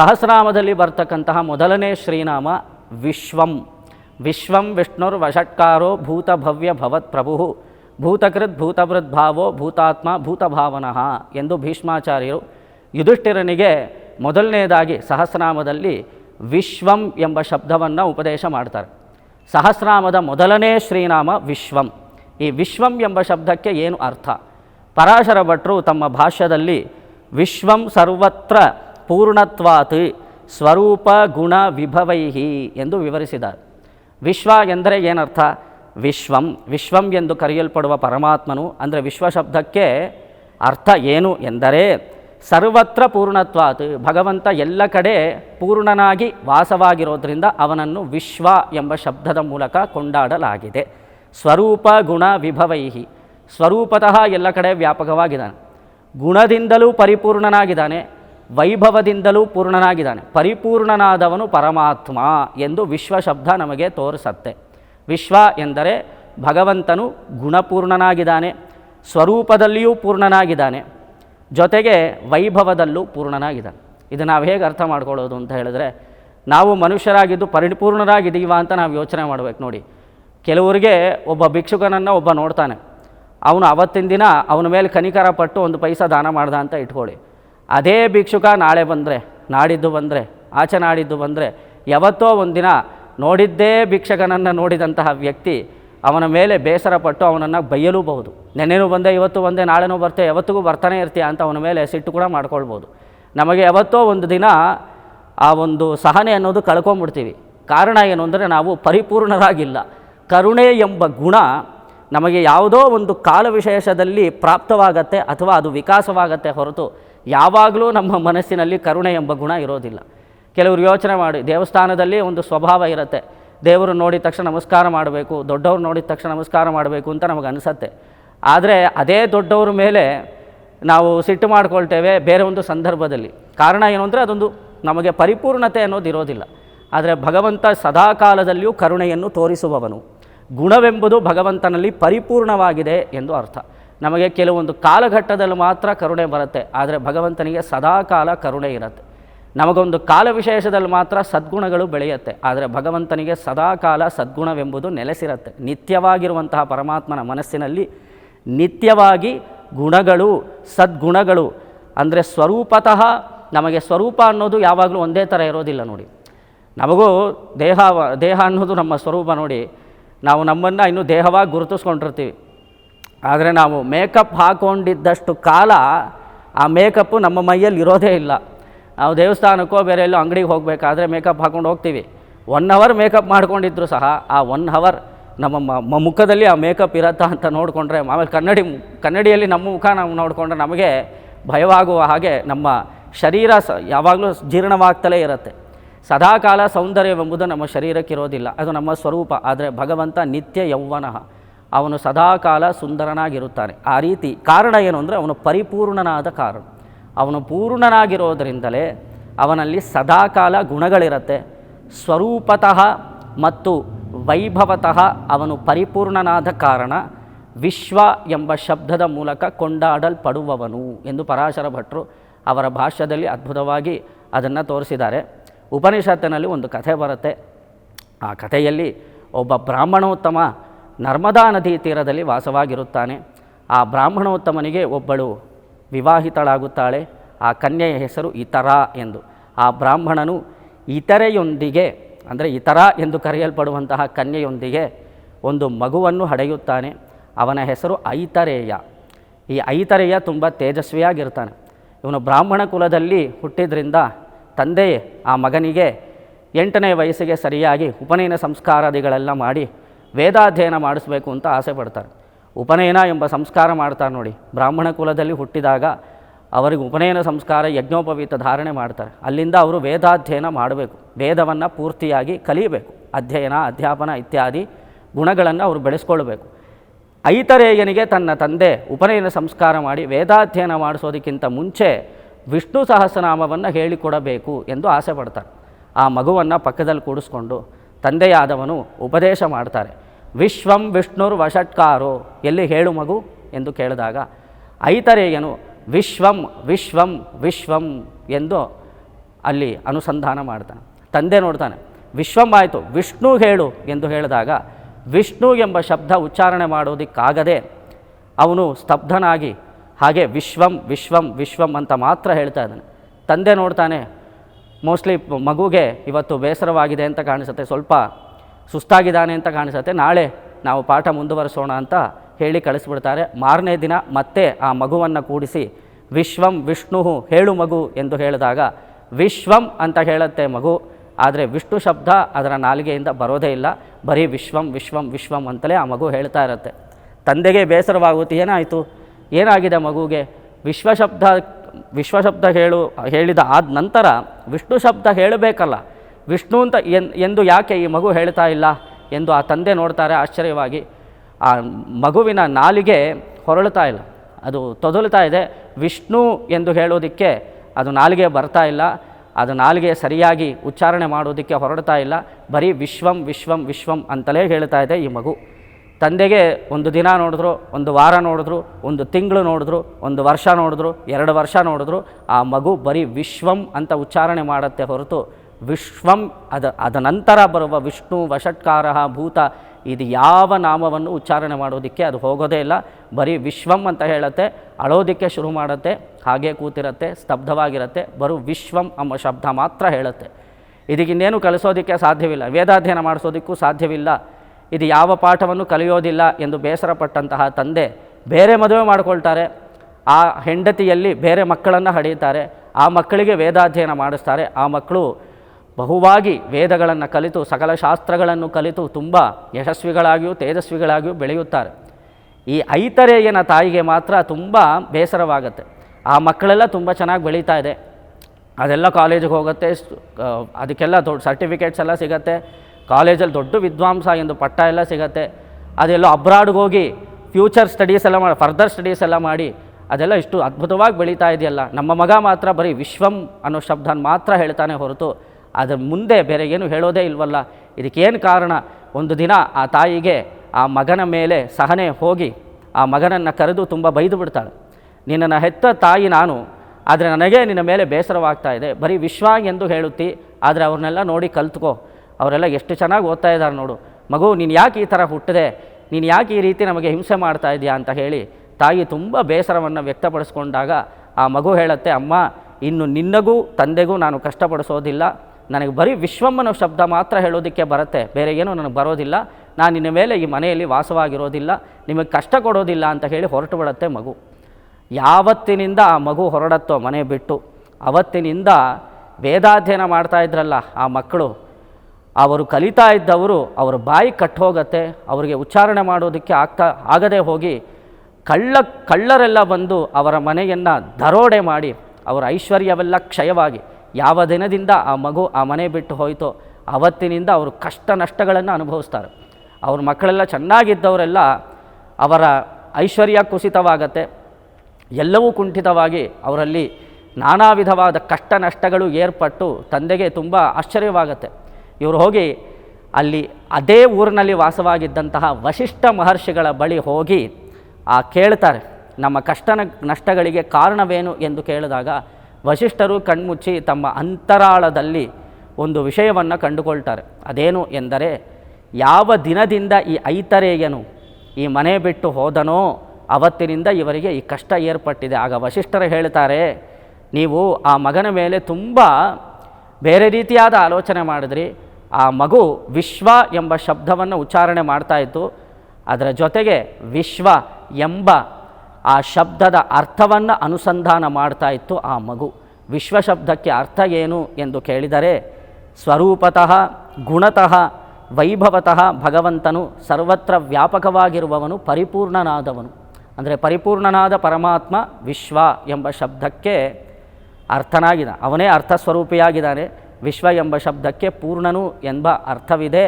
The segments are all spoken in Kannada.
ಸಹಸ್ರನಾಮದಲ್ಲಿ ಬರ್ತಕ್ಕಂತಹ ಮೊದಲನೇ ಶ್ರೀನಾಮ ವಿಶ್ವಂ. ವಿಶ್ವಂ ವಿಷ್ಣುರ್ ವಷಟ್ಕಾರೋ ಭೂತ ಭವ್ಯ ಭವತ್ ಪ್ರಭು. ಭೂತಕೃತ್ ಭಾವೋ ಭೂತಾತ್ಮ ಭೂತಭಾವನಃ ಎಂದು ಭೀಷ್ಮಾಚಾರ್ಯರು ಯುಧಿಷ್ಠಿರನಿಗೆ ಮೊದಲನೇದಾಗಿ ಸಹಸ್ರನಾಮದಲ್ಲಿ ವಿಶ್ವಂ ಎಂಬ ಶಬ್ದವನ್ನು ಉಪದೇಶ ಮಾಡ್ತಾರೆ. ಸಹಸ್ರನಾಮದ ಮೊದಲನೇ ಶ್ರೀನಾಮ ವಿಶ್ವಂ. ಈ ವಿಶ್ವಂ ಎಂಬ ಶಬ್ದಕ್ಕೆ ಏನು ಅರ್ಥ? ಪರಾಶರ ಭಟ್ರು ತಮ್ಮ ಭಾಷ್ಯದಲ್ಲಿ ವಿಶ್ವಂ ಸರ್ವತ್ರ ಪೂರ್ಣತ್ವಾತ್ ಸ್ವರೂಪ ಗುಣ ವಿಭವೈಹಿ ಎಂದು ವಿವರಿಸಿದ್ದಾರೆ ವಿಶ್ವ ಎಂದರೆ ಏನರ್ಥ? ವಿಶ್ವಂ. ವಿಶ್ವಂ ಎಂದು ಕರೆಯಲ್ಪಡುವ ಪರಮಾತ್ಮನು, ಅಂದರೆ ವಿಶ್ವ ಶಬ್ದಕ್ಕೆ ಅರ್ಥ ಏನು ಎಂದರೆ, ಸರ್ವತ್ರ ಪೂರ್ಣತ್ವಾತ್. ಭಗವಂತ ಎಲ್ಲ ಕಡೆ ಪೂರ್ಣನಾಗಿ ವಾಸವಾಗಿರೋದ್ರಿಂದ ಅವನನ್ನು ವಿಶ್ವ ಎಂಬ ಶಬ್ದದ ಮೂಲಕ ಕೊಂಡಾಡಲಾಗಿದೆ. ಸ್ವರೂಪ ಗುಣ ವಿಭವೈಹಿ. ಸ್ವರೂಪತಃ ಎಲ್ಲ ಕಡೆ ವ್ಯಾಪಕವಾಗಿದ್ದಾನೆ. ಗುಣದಿಂದಲೂ ಪರಿಪೂರ್ಣನಾಗಿದ್ದಾನೆ. ವೈಭವದಿಂದಲೂ ಪೂರ್ಣನಾಗಿದ್ದಾನೆ. ಪರಿಪೂರ್ಣನಾದವನು ಪರಮಾತ್ಮ ಎಂದು ವಿಶ್ವ ಶಬ್ದ ನಮಗೆ ತೋರಿಸತ್ತೆ. ವಿಶ್ವ ಎಂದರೆ ಭಗವಂತನು ಗುಣಪೂರ್ಣನಾಗಿದ್ದಾನೆ, ಸ್ವರೂಪದಲ್ಲಿಯೂ ಪೂರ್ಣನಾಗಿದ್ದಾನೆ, ಜೊತೆಗೆ ವೈಭವದಲ್ಲೂ ಪೂರ್ಣನಾಗಿದ್ದಾನೆ. ಇದು ನಾವು ಹೇಗೆ ಅರ್ಥ ಮಾಡ್ಕೊಳ್ಳೋದು ಅಂತ ಹೇಳಿದ್ರೆ, ನಾವು ಮನುಷ್ಯರಾಗಿದ್ದು ಪರಿಪೂರ್ಣರಾಗಿದ್ದೀವ ಅಂತ ನಾವು ಯೋಚನೆ ಮಾಡಬೇಕು ನೋಡಿ. ಕೆಲವರಿಗೆ ಒಬ್ಬ ಭಿಕ್ಷುಕನನ್ನು ಒಬ್ಬ ನೋಡ್ತಾನೆ. ಅವನು ಅವತ್ತಿನ ದಿನ ಅವನ ಮೇಲೆ ಕನಿಕರ ಪಟ್ಟು ಒಂದು ಪೈಸಾ ದಾನ ಮಾಡ್ದ ಅಂತ ಇಟ್ಕೊಳ್ಳಿ. ಅದೇ ಭಿಕ್ಷುಕ ನಾಳೆ ಬಂದರೆ, ನಾಡಿದ್ದು ಬಂದರೆ, ಆಚೆ ನಾಡಿದ್ದು ಬಂದರೆ, ಯಾವತ್ತೋ ಒಂದಿನ ನೋಡಿದ್ದೇ ಭಿಕ್ಷಕನನ್ನು ನೋಡಿದಂತಹ ವ್ಯಕ್ತಿ ಅವನ ಮೇಲೆ ಬೇಸರ ಪಟ್ಟು ಅವನನ್ನು ಬೈಯಲೂಬಹುದು. ನೆನ್ನೆನೂ ಬಂದೆ, ಇವತ್ತು ಬಂದೆ, ನಾಳೆನೂ ಬರ್ತೆ, ಯಾವತ್ತಿಗೂ ಬರ್ತಾನೆ ಇರ್ತೀಯ ಅಂತ ಅವನ ಮೇಲೆ ಸಿಟ್ಟು ಕೂಡ ಮಾಡ್ಕೊಳ್ಬೋದು. ನಮಗೆ ಯಾವತ್ತೋ ಒಂದು ದಿನ ಆ ಒಂದು ಸಹನೆ ಅನ್ನೋದು ಕಳ್ಕೊಂಬಿಡ್ತೀವಿ. ಕಾರಣ ಏನು ಅಂದರೆ ನಾವು ಪರಿಪೂರ್ಣರಾಗಿಲ್ಲ. ಕರುಣೆ ಎಂಬ ಗುಣ ನಮಗೆ ಯಾವುದೋ ಒಂದು ಕಾಲ ವಿಶೇಷದಲ್ಲಿ ಪ್ರಾಪ್ತವಾಗತ್ತೆ ಅಥವಾ ಅದು ವಿಕಾಸವಾಗತ್ತೆ ಹೊರತು ಯಾವಾಗಲೂ ನಮ್ಮ ಮನಸ್ಸಿನಲ್ಲಿ ಕರುಣೆ ಎಂಬ ಗುಣ ಇರೋದಿಲ್ಲ. ಕೆಲವರು ಯೋಚನೆ ಮಾಡಿ, ದೇವಸ್ಥಾನದಲ್ಲಿ ಒಂದು ಸ್ವಭಾವ ಇರುತ್ತೆ. ದೇವರು ನೋಡಿದ ತಕ್ಷಣ ನಮಸ್ಕಾರ ಮಾಡಬೇಕು, ದೊಡ್ಡವ್ರು ನೋಡಿದ ತಕ್ಷಣ ನಮಸ್ಕಾರ ಮಾಡಬೇಕು ಅಂತ ನಮಗೆ ಅನಿಸತ್ತೆ. ಆದರೆ ಅದೇ ದೊಡ್ಡವ್ರ ಮೇಲೆ ನಾವು ಸಿಟ್ಟು ಮಾಡ್ಕೊಳ್ತೇವೆ ಬೇರೆ ಒಂದು ಸಂದರ್ಭದಲ್ಲಿ. ಕಾರಣ ಏನು ಅಂದರೆ ಅದೊಂದು ನಮಗೆ ಪರಿಪೂರ್ಣತೆ ಅನ್ನೋದು ಇರೋದಿಲ್ಲ. ಆದರೆ ಭಗವಂತ ಸದಾಕಾಲದಲ್ಲಿಯೂ ಕರುಣೆಯನ್ನು ತೋರಿಸುವವನು. ಗುಣವೆಂಬುದು ಭಗವಂತನಲ್ಲಿ ಪರಿಪೂರ್ಣವಾಗಿದೆ ಎಂದು ಅರ್ಥ. ನಮಗೆ ಕೆಲವೊಂದು ಕಾಲಘಟ್ಟದಲ್ಲಿ ಮಾತ್ರ ಕರುಣೆ ಬರುತ್ತೆ, ಆದರೆ ಭಗವಂತನಿಗೆ ಸದಾಕಾಲ ಕರುಣೆ ಇರುತ್ತೆ. ನಮಗೊಂದು ಕಾಲ ವಿಶೇಷದಲ್ಲಿ ಮಾತ್ರ ಸದ್ಗುಣಗಳು ಬೆಳೆಯುತ್ತೆ, ಆದರೆ ಭಗವಂತನಿಗೆ ಸದಾಕಾಲ ಸದ್ಗುಣವೆಂಬುದು ನೆಲೆಸಿರುತ್ತೆ. ನಿತ್ಯವಾಗಿರುವಂತಹ ಪರಮಾತ್ಮನ ಮನಸ್ಸಿನಲ್ಲಿ ನಿತ್ಯವಾಗಿ ಗುಣಗಳು, ಸದ್ಗುಣಗಳು, ಅಂದರೆ ಸ್ವರೂಪತಃ ನಮಗೆ ಸ್ವರೂಪ ಅನ್ನೋದು ಯಾವಾಗಲೂ ಒಂದೇ ಥರ ಇರೋದಿಲ್ಲ ನೋಡಿ. ನಮಗೂ ದೇಹ ದೇಹ ಅನ್ನೋದು ನಮ್ಮ ಸ್ವರೂಪ ನೋಡಿ, ನಾವು ನಮ್ಮನ್ನು ಇನ್ನೂ ದೇಹವಾಗಿ ಗುರುತಿಸ್ಕೊಂಡಿರ್ತೀವಿ. ಆದರೆ ನಾವು ಮೇಕಪ್ ಹಾಕ್ಕೊಂಡಿದ್ದಷ್ಟು ಕಾಲ ಆ ಮೇಕಪ್ಪು ನಮ್ಮ ಮೈಯಲ್ಲಿ ಇರೋದೇ ಇಲ್ಲ. ನಾವು ದೇವಸ್ಥಾನಕ್ಕೋ ಬೇರೆ ಎಲ್ಲೋ ಅಂಗಡಿಗೆ ಹೋಗಬೇಕಾದ್ರೆ ಮೇಕಪ್ ಹಾಕ್ಕೊಂಡು ಹೋಗ್ತೀವಿ. ಒನ್ ಅವರ್ ಮೇಕಪ್ ಮಾಡ್ಕೊಂಡಿದ್ರು ಸಹ ಆ ಒನ್ ಅವರ್ ನಮ್ಮ ಮ- ಮ- ಮುಖದಲ್ಲಿ ಆ ಮೇಕಪ್ ಇರತ್ತಾ ಅಂತ ನೋಡಿಕೊಂಡ್ರೆ ಆಮೇಲೆ ಕನ್ನಡಿ ಕನ್ನಡಿಯಲ್ಲಿ ನಮ್ಮ ಮುಖ ನಾವು ನೋಡಿಕೊಂಡ್ರೆ ನಮಗೆ ಭಯವಾಗುವ ಹಾಗೆ ನಮ್ಮ ಶರೀರ ಸ, ಯಾವಾಗಲೂ ಜೀರ್ಣವಾಗ್ತಲೇ ಇರುತ್ತೆ. ಸದಾಕಾಲ ಸೌಂದರ್ಯವೆಂಬುದು ನಮ್ಮ ಶರೀರಕ್ಕಿರೋದಿಲ್ಲ ಅದು ನಮ್ಮ ಸ್ವರೂಪ. ಆದರೆ ಭಗವಂತ ನಿತ್ಯ ಯೌವನಃ. ಅವನು ಸದಾಕಾಲ ಸುಂದರನಾಗಿರುತ್ತಾನೆ. ಆ ರೀತಿ ಕಾರಣ ಏನು ಅಂದರೆ ಅವನು ಪರಿಪೂರ್ಣನಾದ ಕಾರಣ. ಅವನು ಪೂರ್ಣನಾಗಿರೋದರಿಂದಲೇ ಅವನಲ್ಲಿ ಸದಾಕಾಲ ಗುಣಗಳಿರತ್ತೆ. ಸ್ವರೂಪತಃ ಮತ್ತು ವೈಭವತಃ ಅವನು ಪರಿಪೂರ್ಣನಾದ ಕಾರಣ ವಿಶ್ವ ಎಂಬ ಶಬ್ದದ ಮೂಲಕ ಕೊಂಡಾಡಲ್ಪಡುವವನು ಎಂದು ಪರಾಶರ ಭಟ್ರು ಅವರ ಭಾಷ್ಯದಲ್ಲಿ ಅದ್ಭುತವಾಗಿ ಅದನ್ನು ತೋರಿಸಿದ್ದಾರೆ. ಉಪನಿಷತ್ತಿನಲ್ಲಿ ಒಂದು ಕಥೆ ಬರುತ್ತೆ. ಆ ಕಥೆಯಲ್ಲಿ ಒಬ್ಬ ಬ್ರಾಹ್ಮಣೋತ್ತಮ ನರ್ಮದಾ ನದಿ ತೀರದಲ್ಲಿ ವಾಸವಾಗಿರುತ್ತಾನೆ. ಆ ಬ್ರಾಹ್ಮಣೋತ್ತಮನಿಗೆ ಒಬ್ಬಳು ವಿವಾಹಿತಳಾಗುತ್ತಾಳೆ. ಆ ಕನ್ಯೆಯ ಹೆಸರು ಇತರ ಎಂದು. ಆ ಬ್ರಾಹ್ಮಣನು ಇತರೆಯೊಂದಿಗೆ, ಅಂದರೆ ಇತರ ಎಂದು ಕರೆಯಲ್ಪಡುವಂತಹ ಕನ್ಯೆಯೊಂದಿಗೆ ಒಂದು ಮಗುವನ್ನು ಹಡೆಯುತ್ತಾನೆ. ಅವನ ಹೆಸರು ಐತರೇಯ. ಈ ಐತರೇಯ ತುಂಬ ತೇಜಸ್ವಿಯಾಗಿರ್ತಾನೆ. ಇವನು ಬ್ರಾಹ್ಮಣ ಕುಲದಲ್ಲಿ ಹುಟ್ಟಿದ್ರಿಂದ ತಂದೆ ಆ ಮಗನಿಗೆ ಎಂಟನೇ ವಯಸ್ಸಿಗೆ ಸರಿಯಾಗಿ ಉಪನಯನ ಸಂಸ್ಕಾರಾದಿಗಳೆಲ್ಲ ಮಾಡಿ ವೇದಾಧ್ಯಯನ ಮಾಡಿಸ್ಬೇಕು ಅಂತ ಆಸೆ ಪಡ್ತಾರೆ. ಉಪನಯನ ಎಂಬ ಸಂಸ್ಕಾರ ಮಾಡ್ತಾರೆ ನೋಡಿ. ಬ್ರಾಹ್ಮಣ ಕುಲದಲ್ಲಿ ಹುಟ್ಟಿದಾಗ ಅವರಿಗೆ ಉಪನಯನ ಸಂಸ್ಕಾರ ಯಜ್ಞೋಪವೀತ ಧಾರಣೆ ಮಾಡ್ತಾರೆ. ಅಲ್ಲಿಂದ ಅವರು ವೇದಾಧ್ಯಯನ ಮಾಡಬೇಕು. ವೇದವನ್ನು ಪೂರ್ತಿಯಾಗಿ ಕಲಿಯಬೇಕು. ಅಧ್ಯಯನ, ಅಧ್ಯಾಪನ ಇತ್ಯಾದಿ ಗುಣಗಳನ್ನು ಅವರು ಬೆಳೆಸ್ಕೊಳ್ಬೇಕು. ಐತರೇಯನಿಗೆ ತನ್ನ ತಂದೆ ಉಪನಯನ ಸಂಸ್ಕಾರ ಮಾಡಿ ವೇದಾಧ್ಯಯನ ಮಾಡಿಸೋದಕ್ಕಿಂತ ಮುಂಚೆ ವಿಷ್ಣು ಸಹಸ್ರನಾಮವನ್ನು ಹೇಳಿಕೊಡಬೇಕು ಎಂದು ಆಸೆ ಪಡ್ತಾರೆ. ಆ ಮಗುವನ್ನು ಪಕ್ಕದಲ್ಲಿ ಕೂಡಿಸ್ಕೊಂಡು ತಂದೆಯಾದವನು ಉಪದೇಶ ಮಾಡ್ತಾರೆ. ವಿಶ್ವಂ ವಿಷ್ಣುರ್ ವಷಟ್ಕಾರೋ? ಎಲ್ಲಿ ಹೇಳು ಮಗು? ಎಂದು ಕೇಳಿದಾಗ, ಐತರೇಯನು, ವಿಶ್ವಂ ವಿಶ್ವಂ ವಿಶ್ವಂ ಎಂದು ಅಲ್ಲಿ ಅನುಸಂಧಾನ ಮಾಡ್ತಾನೆ. ತಂದೆ ನೋಡ್ತಾನೆ, ವಿಶ್ವಂ ಆಯಿತು, ವಿಷ್ಣು ಹೇಳು ಎಂದು ಹೇಳಿದಾಗ, ವಿಷ್ಣು ಎಂಬ ಶಬ್ದ ಉಚ್ಚಾರಣೆ ಮಾಡೋದಕ್ಕಾಗದೆ ಅವನು ಸ್ತಬ್ಧನಾಗಿ, ಹಾಗೆ ವಿಶ್ವಂ ವಿಶ್ವಂ ವಿಶ್ವಂ ಅಂತ ಮಾತ್ರ ಹೇಳ್ತಾ ಇದ್ದಾನೆ. ತಂದೆ ನೋಡ್ತಾನೆ ಮೋಸ್ಟ್ಲಿ ಮಗುಗೆ ಇವತ್ತು ಬೇಸರವಾಗಿದೆ ಅಂತ ಕಾಣಿಸುತ್ತೆ. ಸ್ವಲ್ಪ ಸುಸ್ತಾಗಿದ್ದಾನೆ ಅಂತ ಕಾಣಿಸುತ್ತೆ. ನಾಳೆ ನಾವು ಪಾಠ ಮುಂದುವರಿಸೋಣ ಅಂತ ಹೇಳಿ ಕಳಿಸ್ಬಿಡ್ತಾರೆ. ಮಾರನೇ ದಿನ ಮತ್ತೆ ಆ ಮಗುವನ್ನು ಕೂಡಿಸಿ ವಿಶ್ವಂ ವಿಷ್ಣು ಹೇಳು ಮಗು ಎಂದು ಹೇಳಿದಾಗ ವಿಶ್ವಂ ಅಂತ ಹೇಳುತ್ತೆ ಮಗು. ಆದರೆ ವಿಷ್ಣು ಶಬ್ದ ಅದರ ನಾಲಿಗೆಯಿಂದ ಬರೋದೇ ಇಲ್ಲ. ಬರೀ ವಿಶ್ವಂ ವಿಶ್ವಂ ವಿಶ್ವಂ ಅಂತಲೇ ಆ ಮಗು ಹೇಳ್ತಾ ಇರುತ್ತೆ. ತಂದೆಗೆ ಬೇಸರವಾಗುತ್ತೆ ಏನಾಯಿತು? ಏನಾಗಿದೆ ಮಗುಗೆ? ವಿಶ್ವ ಶಬ್ದ ವಿಶ್ವ ಶಬ್ದ ಹೇಳು, ಹೇಳಿದ ಆದ ನಂತರ ವಿಷ್ಣು ಶಬ್ದ ಹೇಳಬೇಕಲ್ಲ. ವಿಷ್ಣು ಅಂತ ಎಂದು ಯಾಕೆ ಈ ಮಗು ಹೇಳ್ತಾ ಇಲ್ಲ ಎಂದು ಆ ತಂದೆ ನೋಡ್ತಾರೆ ಆಶ್ಚರ್ಯವಾಗಿ. ಆ ಮಗುವಿನ ನಾಲಿಗೆ ಹೊರಳುತ್ತಾ ಇಲ್ಲ. ಅದು ತೊದಲುತ್ತಾ ಇದೆ. ವಿಷ್ಣು ಎಂದು ಹೇಳೋದಕ್ಕೆ ಅದು ನಾಲಿಗೆ ಬರ್ತಾ ಇಲ್ಲ. ಅದು ನಾಲಿಗೆ ಸರಿಯಾಗಿ ಉಚ್ಚಾರಣೆ ಮಾಡೋದಕ್ಕೆ ಹೊರಡ್ತಾ ಇಲ್ಲ. ಬರೀ ವಿಶ್ವಂ ವಿಶ್ವಂ ವಿಶ್ವಂ ಅಂತಲೇ ಹೇಳ್ತಾ ಇದೆ ಈ ಮಗು. ತಂದೆಗೆ ಒಂದು ದಿನ ನೋಡಿದ್ರು, ಒಂದು ವಾರ ನೋಡಿದ್ರು, ಒಂದು ತಿಂಗಳು ನೋಡಿದ್ರು, ಒಂದು ವರ್ಷ ನೋಡಿದ್ರು, ಎರಡು ವರ್ಷ ನೋಡಿದ್ರು, ಆ ಮಗು ಬರೀ ವಿಶ್ವಂ ಅಂತ ಉಚ್ಚಾರಣೆ ಮಾಡುತ್ತೆ ಹೊರತು ವಿಶ್ವಂ ಅದ ಅದ ಬರುವ ವಿಷ್ಣು ವಷಟ್ಕಾರ ಭೂತ, ಇದು ಯಾವ ನಾಮವನ್ನು ಉಚ್ಚಾರಣೆ ಮಾಡೋದಕ್ಕೆ ಅದು ಹೋಗೋದೇ ಇಲ್ಲ. ಬರೀ ವಿಶ್ವಂ ಅಂತ ಹೇಳುತ್ತೆ, ಅಳೋದಕ್ಕೆ ಶುರು ಮಾಡುತ್ತೆ, ಹಾಗೆ ಕೂತಿರುತ್ತೆ, ಸ್ತಬ್ಧವಾಗಿರತ್ತೆ, ಬರೀ ವಿಶ್ವಂ ಎಂಬ ಶಬ್ದ ಮಾತ್ರ ಹೇಳುತ್ತೆ. ಇದಕ್ಕಿನ್ನೇನು ಕಲಿಸೋದಕ್ಕೆ ಸಾಧ್ಯವಿಲ್ಲ, ವೇದಾಧ್ಯಯನ ಮಾಡಿಸೋದಕ್ಕೂ ಸಾಧ್ಯವಿಲ್ಲ. ಇದು ಯಾವ ಪಾಠವನ್ನು ಕಲಿಯೋದಿಲ್ಲ ಎಂದು ಬೇಸರಪಟ್ಟಂತಹ ತಂದೆ ಬೇರೆ ಮದುವೆ ಮಾಡಿಕೊಳ್ತಾರೆ. ಆ ಹೆಂಡತಿಯಲ್ಲಿ ಬೇರೆ ಮಕ್ಕಳನ್ನು ಹಡೆಯುತ್ತಾರೆ. ಆ ಮಕ್ಕಳಿಗೆ ವೇದಾಧ್ಯಯನ ಮಾಡಿಸ್ತಾರೆ. ಆ ಮಕ್ಕಳು ಬಹುವಾಗಿ ವೇದಗಳನ್ನು ಕಲಿತು, ಸಕಲ ಶಾಸ್ತ್ರಗಳನ್ನು ಕಲಿತು ತುಂಬ ಯಶಸ್ವಿಗಳಾಗಿಯೂ ತೇಜಸ್ವಿಗಳಾಗಿಯೂ ಬೆಳೆಯುತ್ತಾರೆ. ಈ ಐತರೆಯನ ತಾಯಿಗೆ ಮಾತ್ರ ತುಂಬ ಬೇಸರವಾಗುತ್ತೆ. ಆ ಮಕ್ಕಳೆಲ್ಲ ತುಂಬ ಚೆನ್ನಾಗಿ ಬೆಳೀತಾ ಇದೆ. ಅದೆಲ್ಲ ಕಾಲೇಜಿಗೆ ಹೋಗುತ್ತೆ ಅದಕ್ಕೆಲ್ಲ ದೊಡ್ಡ ಸರ್ಟಿಫಿಕೇಟ್ಸ್ ಎಲ್ಲ ಸಿಗತ್ತೆ. ಕಾಲೇಜಲ್ಲಿ ದೊಡ್ಡ ವಿದ್ವಾಂಸ ಎಂದು ಪಟ್ಟ ಎಲ್ಲ ಸಿಗತ್ತೆ. ಅದೆಲ್ಲೋ ಅಬ್ರಾಡ್ಗೆ ಹೋಗಿ ಫ್ಯೂಚರ್ ಸ್ಟಡೀಸ್ ಎಲ್ಲ ಮಾಡಿ ಫರ್ದರ್ ಸ್ಟಡೀಸ್ ಎಲ್ಲ ಮಾಡಿ, ಅದೆಲ್ಲ ಇಷ್ಟು ಅದ್ಭುತವಾಗಿ ಬೆಳೀತಾ ಇದೆಯಲ್ಲ. ನಮ್ಮ ಮಗ ಮಾತ್ರ ಬರೀ ವಿಶ್ವಂ ಅನ್ನೋ ಶಬ್ದನ ಮಾತ್ರ ಹೇಳ್ತಾನೆ ಹೊರತು ಅದರ ಮುಂದೆ ಬೇರೆ ಏನು ಹೇಳೋದೇ ಇಲ್ವಲ್ಲ. ಇದಕ್ಕೇನು ಕಾರಣ? ಒಂದು ದಿನ ಆ ತಾಯಿಗೆ ಆ ಮಗನ ಮೇಲೆ ಸಹನೆ ಹೋಗಿ ಆ ಮಗನನ್ನು ಕರೆದು ತುಂಬ ಬೈದು ಬಿಡ್ತಾಳೆ. ನಿನ್ನನ್ನು ಹೆತ್ತ ತಾಯಿ ನಾನು, ಆದರೆ ನನಗೆ ನಿನ್ನ ಮೇಲೆ ಬೇಸರವಾಗ್ತಾ ಇದೆ. ಬರೀ ವಿಶ್ವ ಎಂದು ಹೇಳುತ್ತಿ, ಆದರೆ ಅವ್ರನ್ನೆಲ್ಲ ನೋಡಿ ಕಲ್ತ್ಕೋ. ಅವರೆಲ್ಲ ಎಷ್ಟು ಚೆನ್ನಾಗಿ ಓದ್ತಾ ಇದ್ದಾರೆ ನೋಡು. ಮಗು, ನೀನು ಯಾಕೆ ಈ ಥರ ಹುಟ್ಟಿದೆ? ನೀನು ಯಾಕೆ ಈ ರೀತಿ ನಮಗೆ ಹಿಂಸೆ ಮಾಡ್ತಾ ಇದೆಯಾ ಅಂತ ಹೇಳಿ ತಾಯಿ ತುಂಬ ಬೇಸರವನ್ನು ವ್ಯಕ್ತಪಡಿಸ್ಕೊಂಡಾಗ ಆ ಮಗು ಹೇಳುತ್ತೆ, ಅಮ್ಮ, ಇನ್ನು ನಿನ್ನಗೂ ತಂದೆಗೂ ನಾನು ಕಷ್ಟಪಡಿಸೋದಿಲ್ಲ. ನನಗೆ ಬರೀ ವಿಶ್ವಮ್ಮನ ಶಬ್ದ ಮಾತ್ರ ಹೇಳೋದಕ್ಕೆ ಬರುತ್ತೆ. ಬೇರೆ ಏನೂ ನನಗೆ ಬರೋದಿಲ್ಲ. ನಾನು ನಿನ್ನ ಮೇಲೆ ಈ ಮನೆಯಲ್ಲಿ ವಾಸವಾಗಿರೋದಿಲ್ಲ. ನಿಮಗೆ ಕಷ್ಟ ಕೊಡೋದಿಲ್ಲ ಅಂತ ಹೇಳಿ ಹೊರಟು ಬಿಡುತ್ತೆ ಮಗು. ಯಾವತ್ತಿನಿಂದ ಆ ಮಗು ಹೊರಡತ್ತೋ ಮನೆ ಬಿಟ್ಟು, ಅವತ್ತಿನಿಂದ ವೇದಾಧ್ಯಯನ ಮಾಡ್ತಾ ಇದ್ರಲ್ಲ ಆ ಮಕ್ಕಳು ಅವರು ಕಲಿತಾ ಇದ್ದವರು ಅವರ ಬಾಯಿ ಕಟ್ಟೋಗತ್ತೆ, ಅವರಿಗೆ ಉಚ್ಚಾರಣೆ ಮಾಡೋದಕ್ಕೆ ಆಗ್ತಾ ಆಗದೆ ಹೋಗಿ ಕಳ್ಳ ಕಳ್ಳರೆಲ್ಲ ಬಂದು ಅವರ ಮನೆಯನ್ನು ದರೋಡೆ ಮಾಡಿ ಅವರ ಐಶ್ವರ್ಯವೆಲ್ಲ ಕ್ಷಯವಾಗಿ ಯಾವ ದಿನದಿಂದ ಆ ಮಗು ಆ ಮನೆ ಬಿಟ್ಟು ಹೋಯಿತು ಅವತ್ತಿನಿಂದ ಅವರು ಕಷ್ಟ ನಷ್ಟಗಳನ್ನು ಅನುಭವಿಸ್ತಾರೆ. ಅವ್ರ ಮಕ್ಕಳೆಲ್ಲ ಚೆನ್ನಾಗಿದ್ದವರೆಲ್ಲ ಅವರ ಐಶ್ವರ್ಯ ಕುಸಿತವಾಗತ್ತೆ. ಎಲ್ಲವೂ ಕುಂಠಿತವಾಗಿ ಅವರಲ್ಲಿ ನಾನಾ ವಿಧವಾದ ಕಷ್ಟ ನಷ್ಟಗಳು ಏರ್ಪಟ್ಟು ತಂದೆಗೆ ತುಂಬ ಆಶ್ಚರ್ಯವಾಗುತ್ತೆ. ಇವರು ಹೋಗಿ ಅಲ್ಲಿ ಅದೇ ಊರಿನಲ್ಲಿ ವಾಸವಾಗಿದ್ದಂತಹ ವಶಿಷ್ಠ ಮಹರ್ಷಿಗಳ ಬಳಿ ಹೋಗಿ ಆ ಕೇಳ್ತಾರೆ, ನಮ್ಮ ಕಷ್ಟ ನಷ್ಟಗಳಿಗೆ ಕಾರಣವೇನು ಎಂದು ಕೇಳಿದಾಗ ವಶಿಷ್ಠರು ಕಣ್ಮುಚ್ಚಿ ತಮ್ಮ ಅಂತರಾಳದಲ್ಲಿ ಒಂದು ವಿಷಯವನ್ನು ಕಂಡುಕೊಳ್ತಾರೆ. ಅದೇನು ಎಂದರೆ, ಯಾವ ದಿನದಿಂದ ಈ ಐತರೇಯನು ಈ ಮನೆ ಬಿಟ್ಟು ಹೋದನೋ ಅವತ್ತಿನಿಂದ ಇವರಿಗೆ ಈ ಕಷ್ಟ ಏರ್ಪಟ್ಟಿದೆ. ಆಗ ವಶಿಷ್ಠರು ಹೇಳ್ತಾರೆ, ನೀವು ಆ ಮಗನ ಮೇಲೆ ತುಂಬ ಬೇರೆ ರೀತಿಯಾದ ಆಲೋಚನೆ ಮಾಡಿದ್ರಿ. ಆ ಮಗು ವಿಶ್ವ ಎಂಬ ಶಬ್ದವನ್ನು ಉಚ್ಚಾರಣೆ ಮಾಡ್ತಾ ಇತ್ತು. ಅದರ ಜೊತೆಗೆ ವಿಶ್ವ ಎಂಬ ಆ ಶಬ್ದದ ಅರ್ಥವನ್ನು ಅನುಸಂಧಾನ ಮಾಡ್ತಾ ಇತ್ತು ಆ ಮಗು. ವಿಶ್ವ ಶಬ್ದಕ್ಕೆ ಅರ್ಥ ಏನು ಎಂದು ಕೇಳಿದರೆ, ಸ್ವರೂಪತಃ, ಗುಣತಃ, ವೈಭವತಃ ಭಗವಂತನು ಸರ್ವತ್ರ ವ್ಯಾಪಕವಾಗಿರುವವನು, ಪರಿಪೂರ್ಣನಾದವನು. ಅಂದರೆ ಪರಿಪೂರ್ಣನಾದ ಪರಮಾತ್ಮ ವಿಶ್ವ ಎಂಬ ಶಬ್ದಕ್ಕೆ ಅರ್ಥನಾಗಿದ್ದ ಅವನೇ ಅರ್ಥಸ್ವರೂಪಿಯಾಗಿದ್ದಾನೆ ವಿಶ್ವ ಎಂಬ ಶಬ್ದಕ್ಕೆ ಪೂರ್ಣನು ಎಂಬ ಅರ್ಥವಿದೆ.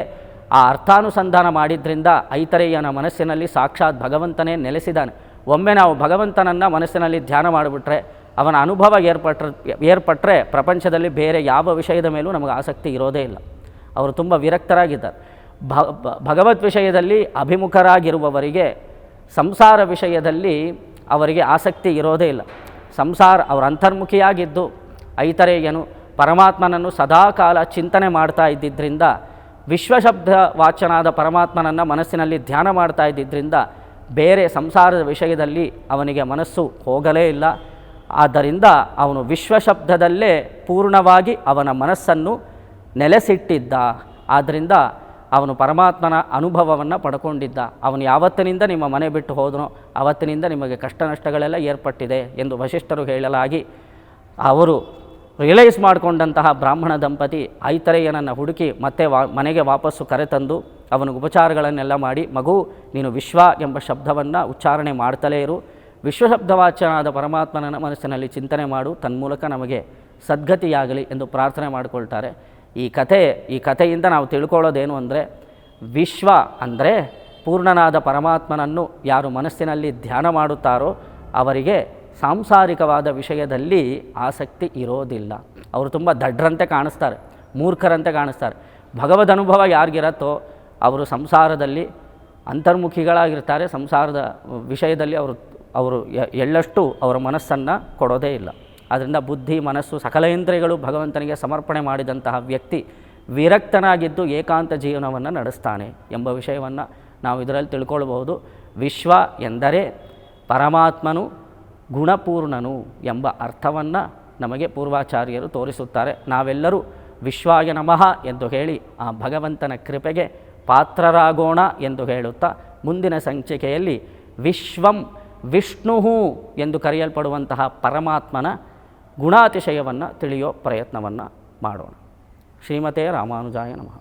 ಆ ಅರ್ಥಾನುಸಂಧಾನ ಮಾಡಿದ್ರಿಂದ ಐತರೇಯನ ಮನಸ್ಸಿನಲ್ಲಿ ಸಾಕ್ಷಾತ್ ಭಗವಂತನೇ ನೆಲೆಸಿದ್ದಾನೆ. ಒಮ್ಮೆ ನಾವು ಭಗವಂತನನ್ನು ಮನಸ್ಸಿನಲ್ಲಿ ಧ್ಯಾನ ಮಾಡಿಬಿಟ್ರೆ, ಅವನ ಅನುಭವ ಏರ್ಪಟ್ರೆ ಏರ್ಪಟ್ಟರೆ ಪ್ರಪಂಚದಲ್ಲಿ ಬೇರೆ ಯಾವ ವಿಷಯದ ಮೇಲೂ ನಮಗೆ ಆಸಕ್ತಿ ಇರೋದೇ ಇಲ್ಲ. ಅವರು ತುಂಬ ವಿರಕ್ತರಾಗಿದ್ದಾರೆ. ಭಗವತ್ ವಿಷಯದಲ್ಲಿ ಅಭಿಮುಖರಾಗಿರುವವರಿಗೆ ಸಂಸಾರ ವಿಷಯದಲ್ಲಿ ಅವರಿಗೆ ಆಸಕ್ತಿ ಇರೋದೇ ಇಲ್ಲ. ಸಂಸಾರ, ಅವರ ಅಂತರ್ಮುಖಿಯಾಗಿದ್ದು ಐತರೇಯನು ಪರಮಾತ್ಮನನ್ನು ಸದಾಕಾಲ ಚಿಂತನೆ ಮಾಡ್ತಾ ಇದ್ದಿದ್ದರಿಂದ ವಿಶ್ವಶಬ್ದ ವಾಚನಾದ ಪರಮಾತ್ಮನನ್ನು ಮನಸ್ಸಿನಲ್ಲಿ ಧ್ಯಾನ ಮಾಡ್ತಾ ಇದ್ದಿದ್ದರಿಂದ ಬೇರೆ ಸಂಸಾರದ ವಿಷಯದಲ್ಲಿ ಅವನಿಗೆ ಮನಸ್ಸು ಹೋಗಲೇ ಇಲ್ಲ. ಆದ್ದರಿಂದ ಅವನು ವಿಶ್ವಶಬ್ದದಲ್ಲೇ ಪೂರ್ಣವಾಗಿ ಅವನ ಮನಸ್ಸನ್ನು ನೆಲೆಸಿಟ್ಟಿದ್ದ. ಆದ್ದರಿಂದ ಅವನು ಪರಮಾತ್ಮನ ಅನುಭವವನ್ನು ಪಡ್ಕೊಂಡಿದ್ದ. ಅವನು ಯಾವತ್ತಿನಿಂದ ನಿಮ್ಮ ಮನೆ ಬಿಟ್ಟು ಹೋದನೋ ಆವತ್ತಿನಿಂದ ನಿಮಗೆ ಕಷ್ಟ ನಷ್ಟಗಳೆಲ್ಲ ಏರ್ಪಟ್ಟಿದೆ ಎಂದು ವಶಿಷ್ಠರು ಹೇಳಲಾಗಿ, ಅವರು ರಿಯಲೈಸ್ ಮಾಡಿಕೊಂಡಂತಹ ಬ್ರಾಹ್ಮಣ ದಂಪತಿ ಐತರೇಯನನ್ನು ಹುಡುಕಿ ಮತ್ತೆ ವಾ, ಮನೆಗೆ ವಾಪಸ್ಸು ಕರೆತಂದು ಅವನಿಗೆ ಉಪಚಾರಗಳನ್ನೆಲ್ಲ ಮಾಡಿ, ಮಗು, ನೀನು ವಿಶ್ವ ಎಂಬ ಶಬ್ದವನ್ನು ಉಚ್ಚಾರಣೆ ಮಾಡ್ತಲೇ ಇರು. ವಿಶ್ವಶಬ್ದವಾಚನಾದ ಪರಮಾತ್ಮನ ಮನಸ್ಸಿನಲ್ಲಿ ಚಿಂತನೆ ಮಾಡು. ತನ್ಮೂಲಕ ನಮಗೆ ಸದ್ಗತಿಯಾಗಲಿ ಎಂದು ಪ್ರಾರ್ಥನೆ ಮಾಡಿಕೊಳ್ತಾರೆ. ಈ ಕಥೆ, ಈ ಕಥೆಯಿಂದ ನಾವು ತಿಳ್ಕೊಳ್ಳೋದೇನು ಅಂದರೆ, ವಿಶ್ವ ಅಂದರೆ ಪೂರ್ಣನಾದ ಪರಮಾತ್ಮನನ್ನು ಯಾರು ಮನಸ್ಸಿನಲ್ಲಿ ಧ್ಯಾನ ಮಾಡುತ್ತಾರೋ ಅವರಿಗೆ ಸಾಂಸಾರಿಕವಾದ ವಿಷಯದಲ್ಲಿ ಆಸಕ್ತಿ ಇರೋದಿಲ್ಲ. ಅವರು ತುಂಬ ದಡ್ರಂತೆ ಕಾಣಿಸ್ತಾರೆ, ಮೂರ್ಖರಂತೆ ಕಾಣಿಸ್ತಾರೆ. ಭಗವದ್ ಅನುಭವ ಯಾರಿಗಿರತ್ತೋ ಅವರು ಸಂಸಾರದಲ್ಲಿ ಅಂತರ್ಮುಖಿಗಳಾಗಿರ್ತಾರೆ, ಸಂಸಾರದ ವಿಷಯದಲ್ಲಿ ಅವರು ಅವರು ಎಳ್ಳಷ್ಟು ಅವರ ಮನಸ್ಸನ್ನು ಕೊಡೋದೇ ಇಲ್ಲ. ಆದ್ದರಿಂದ ಬುದ್ಧಿ, ಮನಸ್ಸು, ಸಕಲ ಇಂದ್ರಿಯಗಳು ಭಗವಂತನಿಗೆ ಸಮರ್ಪಣೆ ಮಾಡಿದಂತಹ ವ್ಯಕ್ತಿ ವಿರಕ್ತನಾಗಿದ್ದು ಏಕಾಂತ ಜೀವನವನ್ನು ನಡೆಸ್ತಾನೆ ಎಂಬ ವಿಷಯವನ್ನು ನಾವು ಇದರಲ್ಲಿ ತಿಳ್ಕೊಳ್ಬಹುದು. ವಿಶ್ವ ಎಂದರೆ ಪರಮಾತ್ಮನು ಗುಣಪೂರ್ಣನು ಎಂಬ ಅರ್ಥವನ್ನು ನಮಗೆ ಪೂರ್ವಾಚಾರ್ಯರು ತೋರಿಸುತ್ತಾರೆ. ನಾವೆಲ್ಲರೂ ವಿಶ್ವಾಯ ನಮಃ ಎಂದು ಹೇಳಿ ಆ ಭಗವಂತನ ಕೃಪೆಗೆ ಪಾತ್ರರಾಗೋಣ ಎಂದು ಹೇಳುತ್ತಾ ಮುಂದಿನ ಸಂಚಿಕೆಯಲ್ಲಿ ವಿಶ್ವಂ ವಿಷ್ಣು ಎಂದು ಕರೆಯಲ್ಪಡುವಂತಹ ಪರಮಾತ್ಮನ ಗುಣಾತಿಶಯವನ್ನು ತಿಳಿಯೋ ಪ್ರಯತ್ನವನ್ನು ಮಾಡೋಣ. ಶ್ರೀಮತೇ ರಾಮಾನುಜಾಯ ನಮಃ.